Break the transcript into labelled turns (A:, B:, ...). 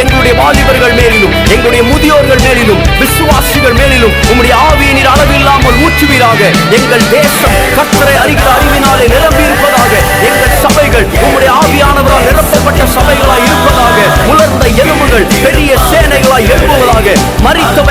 A: எங்களுடைய வாலிபர்கள் மேலிலும் எங்களுடைய முதியோர்கள் மேலிலும் விசுவாசிகள் மேலிலும் உம்முடைய ஆவியை நீர் அளவில்லாமல் ஊற்றுவீராக. எங்கள் தேசம் கத்தரை அறிகிற அறிவினாலே நிரம்பி இருப்பதாக எங்கள் சபைகள் உம்முடைய ஆவியானவரால் நிரப்பப்பட்ட சபைகளாய் இருப்பதாக. உலர்ந்த எலும்புகள் பெரிய சேனைகளாய் எழுப்புவதாக மறித்தவர்